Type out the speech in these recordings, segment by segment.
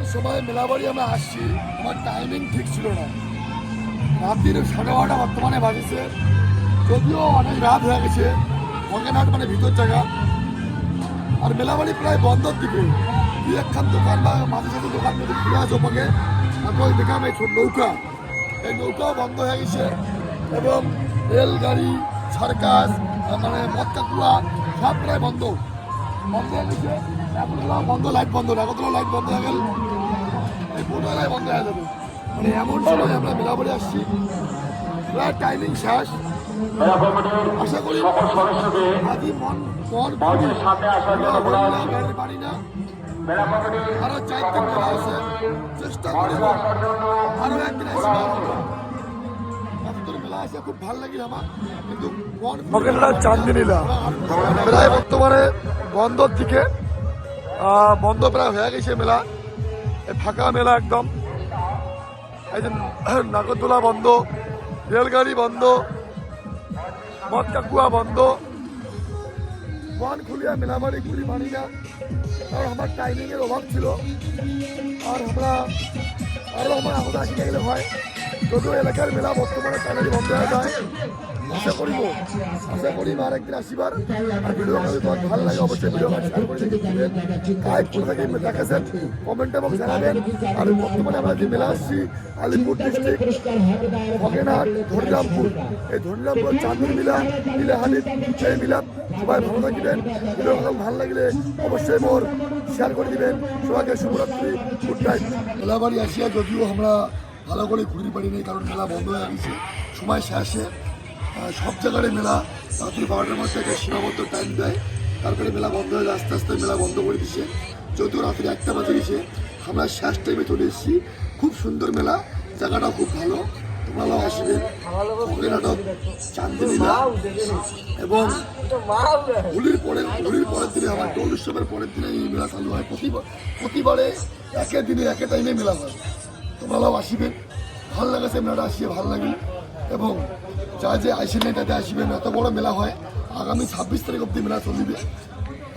এমন সময় মেলাবাড়ি আমরা আসছি। আমার টাইমিং ঠিক ছিল না। রাত্রির সাড়ে বারোটা বর্তমানে বাজেছে। যদিও অনেক রাত হয়ে গেছে। ভগেনহাট মানে ভিতর জায়গা। আর মেলাবাড়ি প্রায় বন্ধর দিকে। দুই একখান দোকান বা মাঝে সাথে দোকান যদি খুলে আছে ওপাকে। তারপর দেখলাম এই নৌকা। এই নৌকাও বন্ধ হয়ে গেছে। এবং রেলগাড়ি, সার্কাস মানে কুয়া সব প্রায় বন্ধ। বন্ধ বন্ধ লাইট বন্ধ লাইট বন্ধ হয়ে গেল এই বোটওয়ালায় বন্ধ হয়ে যাবে মানে এমন সময় আমরা আসছি প্রায় টাইমিং শেষ আশা করি মন মন বাড়ি না আরও মেলা আছে চেষ্টা আরও একদিন খুব ভালো লাগিল আমার কিন্তু প্রায় বর্তমানে বন্ধর দিকে বন্ধ প্রায় হয়ে গেছে মেলা। ফাঁকা মেলা একদম। এই যে নাগরদোলা বন্ধ রেলগাড়ি বন্ধ মদ কাকুয়া বন্ধ ওয়ান খুলিয়া মেলাবাড়ি খুলি মানি না, কারণ আমার টাইমিংয়ের অভাব ছিল। আর আমরা আরও আমার আলাদা আসি গেলে হয়। যদিও এলাকার মেলা বর্তমানে তাড়াতাড়ি বন্ধ হয়ে যায়। আশা করিব আশা করি আর একদিন আসিবার। আর ভিডিও ভালো লাগে অবশ্যই ভিডিও শেয়ার করে দেখে দিবেন লাইক করে থাকি দেখেছেন কমেন্ট এবং জানাবেন। আর বর্তমানে আমরা যে মেলা আসছি, আলিপুর ডিস্ট্রিক্ট ধরিরামপুর এই ধরিরামপুর চাঁদুর মিলা মিলাহানির এই মিলা, সবাই ভালো থাকবেন। ভিডিও ভালো লাগলে অবশ্যই মোর শেয়ার করে দিবেন। সবাইকে শুভরাত্রি গুড নাইট মেলাবাড়ি আসিয়া যদিও আমরা ভালো করে ঘুরি পারি নাই, কারণ মেলা বন্ধ হয়ে গেছে। সময় শেষে সব জায়গায় মেলা, রাত্রি বারোটার মধ্যে একটা সীমাবদ্ধ টাইম দেয়। তারপরে মেলা বন্ধ হয়ে আস্তে আস্তে মেলা বন্ধ করে দিচ্ছে যদিও রাত্রি একটা বাজে গেছে, আমরা শেষ টাইমে চলে এসেছি। খুব সুন্দর মেলা জায়গাটা খুব ভালো। তোমরাও আসবে। নাটক এবং হোলির পরে হোলির পরের দিনে আমার দোল উৎসবের পরের দিনে এই মেলা চালু হয়। প্রতিবার প্রতিবারে একে দিনে, একে টাইমে মেলা হয়। তোমরাও আসিবেন ভালো লাগাছে মেলাটা আসিয়ে, ভালো লাগে এবং যা যে আইসেন তাতে আসবেন এত বড় মেলা হয়, আগামী ছাব্বিশ তারিখ অব্দি মেলা চলিবে।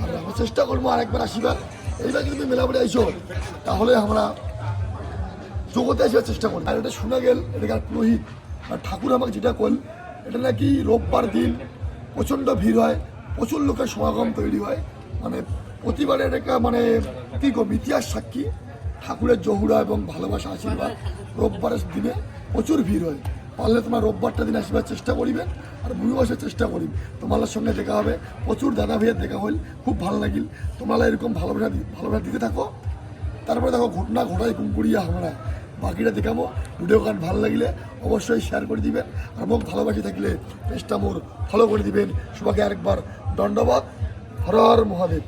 আর আমরা চেষ্টা করব আরেকবার আসিবার। এইবার কিন্তু মেলা বাড়ি আইসো, তাহলে আমরা জগতে আসার চেষ্টা করি আর এটা শোনা গেল এটাকার পুরোহিত। আর ঠাকুর আমাকে যেটা কল এটা নাকি রোববার দিন প্রচণ্ড ভিড় হয়, প্রচুর লোকের সমাগম তৈরি হয়। মানে প্রতিবারে এটা মানে কি কম, ইতিহাস সাক্ষী। ঠাকুরের জহুরা এবং ভালোবাসা, আশীর্বাদ রোববারের দিনে প্রচুর ভিড় হয়। পারলে তোমার রোববারটা দিন আসবার চেষ্টা করিবেন আর মুড়ি আসার চেষ্টা করিব। তোমাদের সঙ্গে দেখা হবে। প্রচুর দাদা ভাইয়ের দেখা হইল। খুব ভালো লাগিল। তোমরা এরকম ভালোবাসা ভালোবাসা দিতে থাকো। তারপরে দেখো ঘটনা ঘটাই কুমকুড়িয়া আমরা। বাকিটা দেখাবো। ভিডিও গান ভালো লাগলে অবশ্যই শেয়ার করে দিবেন। আর মোক ভালোবাসি থাকলে পেজটা মোর ফলো করে দিবেন। সবাইকে আরেকবার দণ্ডবাদ হর হর মহাদেব।